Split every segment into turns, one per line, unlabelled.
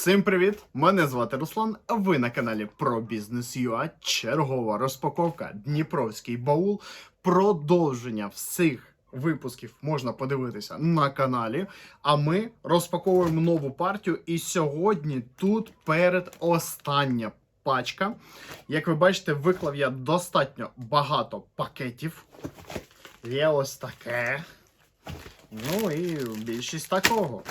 Всім привіт! Мене звати Руслан. а Ви на каналі про бізнес UA. Чергова розпаковка Дніпровський баул. Продовження всіх випусків можна подивитися на каналі. А ми розпаковуємо нову партію. І сьогодні тут перед остання пачка. Як ви бачите, виклав я достатньо багато пакетів. Є ось таке. Ну і більшість такого.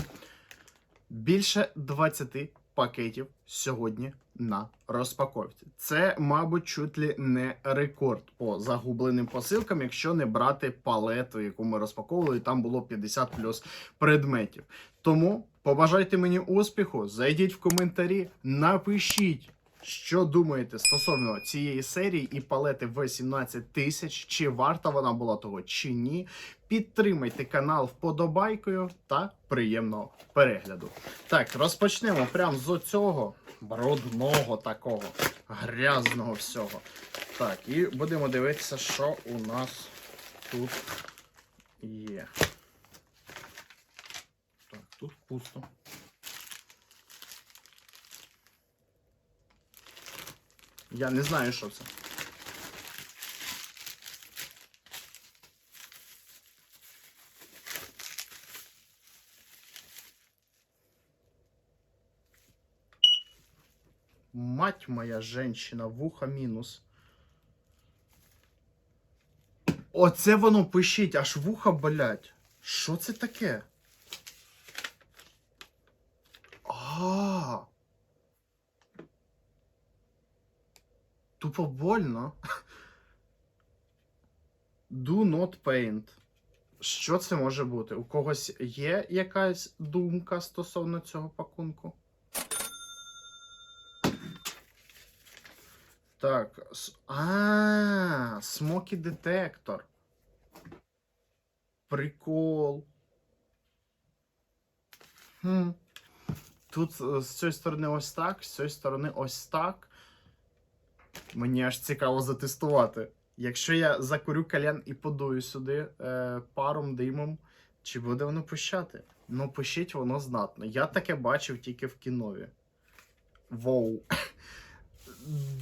Більше 20 пакетів сьогодні на розпаковці. Це, мабуть, чуть ли не рекорд по загубленим посилкам, якщо не брати палету, яку ми розпаковували, там було 50 плюс предметів. Тому побажайте мені успіху, зайдіть в коментарі, напишіть. Що думаєте стосовно цієї серії і палети В17 тисяч? Чи варта вона була того, чи ні? Підтримайте канал вподобайкою та приємного перегляду. Так, розпочнемо прямо з цього брудного такого грязного всього. Так, і будемо дивитися, що у нас тут є. Так, тут пусто. Я не знаю, що це. Мать моя женщина, вуха мінус. Оце воно пишіть, аж вуха болять. Що це таке? А. Тупо больно. Do not paint. Що це може бути? У когось є якась думка стосовно цього пакунку? Так. А, смокі детектор. Прикол. Хм. Тут е, з цієї сторони ось так, з цієї сторони ось так. Мені аж цікаво затестувати. Якщо я закурю кальян і подую сюди е, паром, димом, чи буде воно пищати? Ну, пищить воно знатно. Я таке бачив тільки в кінові. Воу.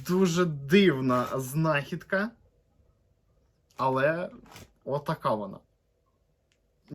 Дуже дивна знахідка. Але отака вона.